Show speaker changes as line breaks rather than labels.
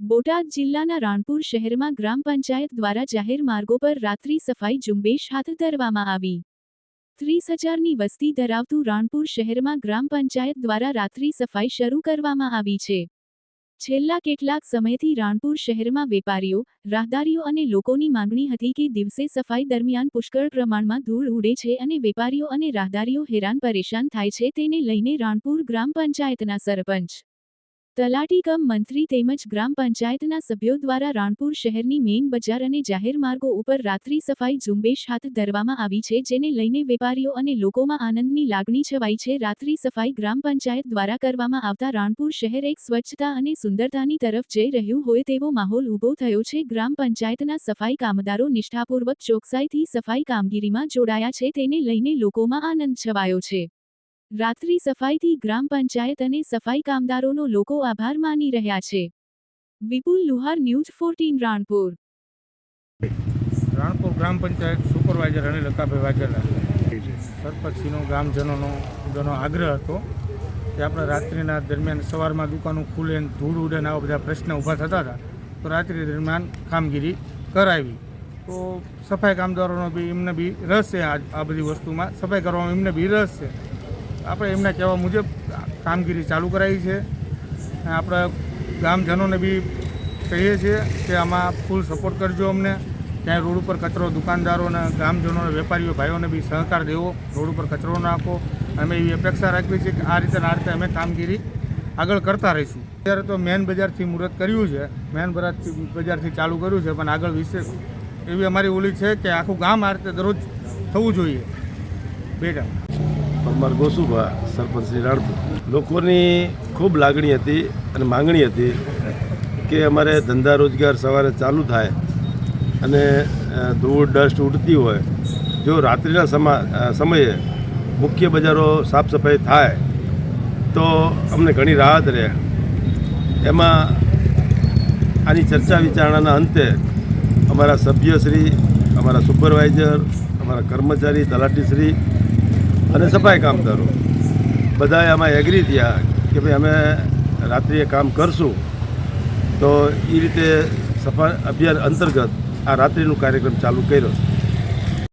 બોટાદ જિલ્લાના રાણપુર શહેરમાં ગ્રામ પંચાયત દ્વારા જાહેર માર્ગો પર રાત્રિ સફાઈ ઝુંબેશ હાથ ધરવામાં આવી. ત્રીસ હજારની વસ્તી ધરાવતું રાણપુર શહેરમાં ગ્રામ પંચાયત દ્વારા રાત્રિ સફાઈ શરૂ કરવામાં આવી છે. છેલ્લા કેટલાક સમયથી રાણપુર શહેરમાં વેપારીઓ, રાહદારીઓ અને લોકોની માંગણી હતી કે દિવસે સફાઈ દરમિયાન પુષ્કળ પ્રમાણમાં ધૂળ ઉડે છે અને વેપારીઓ અને રાહદારીઓ હેરાન પરેશાન થાય છે તેને લઈને રાણપુર ગ્રામ પંચાયતના સરપંચ તલાટી કમ મંત્રી તેમજ ગ્રામ પંચાયતના સભ્યો દ્વારા રાણપુર શહેરની મેઇન બજાર અને જાહેર માર્ગો ઉપર રાત્રિ સફાઈ ઝુંબેશ હાથ ધરવામાં આવી છે, જેને લઈને વેપારીઓ અને લોકોમાં આનંદની લાગણી છવાઈ છે. રાત્રિ સફાઈ ગ્રામ પંચાયત દ્વારા કરવામાં આવતા રાણપુર શહેર એક સ્વચ્છતા અને સુંદરતાની તરફ જઈ રહ્યું હોય તેવો માહોલ ઊભો થયો છે. ગ્રામ પંચાયતના સફાઈ કામદારો નિષ્ઠાપૂર્વક ચોકસાઈથી સફાઈ કામગીરીમાં જોડાયા છે, તેને લઈને લોકોમાં આનંદ છવાયો છે. રાત્રિ સફાઈથી ગ્રામ પંચાયત અને સફાઈ કામદારોનો લોકો આભાર માની રહ્યા છે. Vipul Luhar news fourteen Ranpur.
Ranpur ગ્રામ પંચાયત સુપરવાઇઝર અને લકાભાઈ વાઘેલા. સરપંચીનો ગ્રામજનોનો, બધાનો આગ્રહ હતો કે આપણે રાત્રિના દરમિયાન સવારમાં દુકાનો ખુલે ધૂળ ઉડે આવા બધા પ્રશ્ન ઊભા થતા હતા, તો રાત્રિ દરમિયાન કામગીરી કરાવી. તો સફાઈ કામદારોનો બી એમને બી રસ છે આ બધી વસ્તુમાં. સફાઈ કરવામાં એમને બી રસ છે. આપણે એમના કહેવા મુજબ કામગીરી ચાલુ કરાવી છે. આપણા ગામજનોને બી કહીએ છીએ કે આમાં ફૂલ સપોર્ટ કરજો અમને. ત્યાં રોડ ઉપર કચરો દુકાનદારોને ગામજનોને વેપારીઓ ભાઈઓને બી સહકાર દેવો. રોડ ઉપર કચરો નાખો. અમે એવી અપેક્ષા રાખીએ છીએ કે આ રીતે આ રીતે અમે કામગીરી આગળ કરતા રહીશું. અત્યારે તો મેન બજારથી મુહૂર્ત કર્યું છે. મેન બજારથી બજારથી ચાલુ કર્યું છે. પણ આગળ વિશેષ એવી અમારી ઓલી છે કે આખું ગામ આ રીતે દરરોજ થવું જોઈએ. બેટા.
પરમાર ગોસુભા, સરપંચ શ્રી રાણપુર. લોકોની ખૂબ લાગણી હતી અને માંગણી હતી કે અમારે ધંધા રોજગાર સવારે ચાલુ થાય અને ધૂળ, ડસ્ટ ઉડતી હોય. જો રાત્રિના સમા સમયે મુખ્ય બજારો સાફ સફાઈ થાય, તો અમને ઘણી રાહત રહે. એમાં આની ચર્ચા વિચારણાના અંતે અમારા સભ્યશ્રી અમારા સુપરવાઇઝર, અમારા કર્મચારી તલાટીશ્રી અને સફાઈ કામદારો બધાએ આમાં એગ્રી થયા કે ભાઈ અમે રાત્રિએ કામ કરશું. તો એ રીતે સફા અભિયાન અંતર્ગત આ રાત્રિનું કાર્યક્રમ ચાલુ કર્યો છે.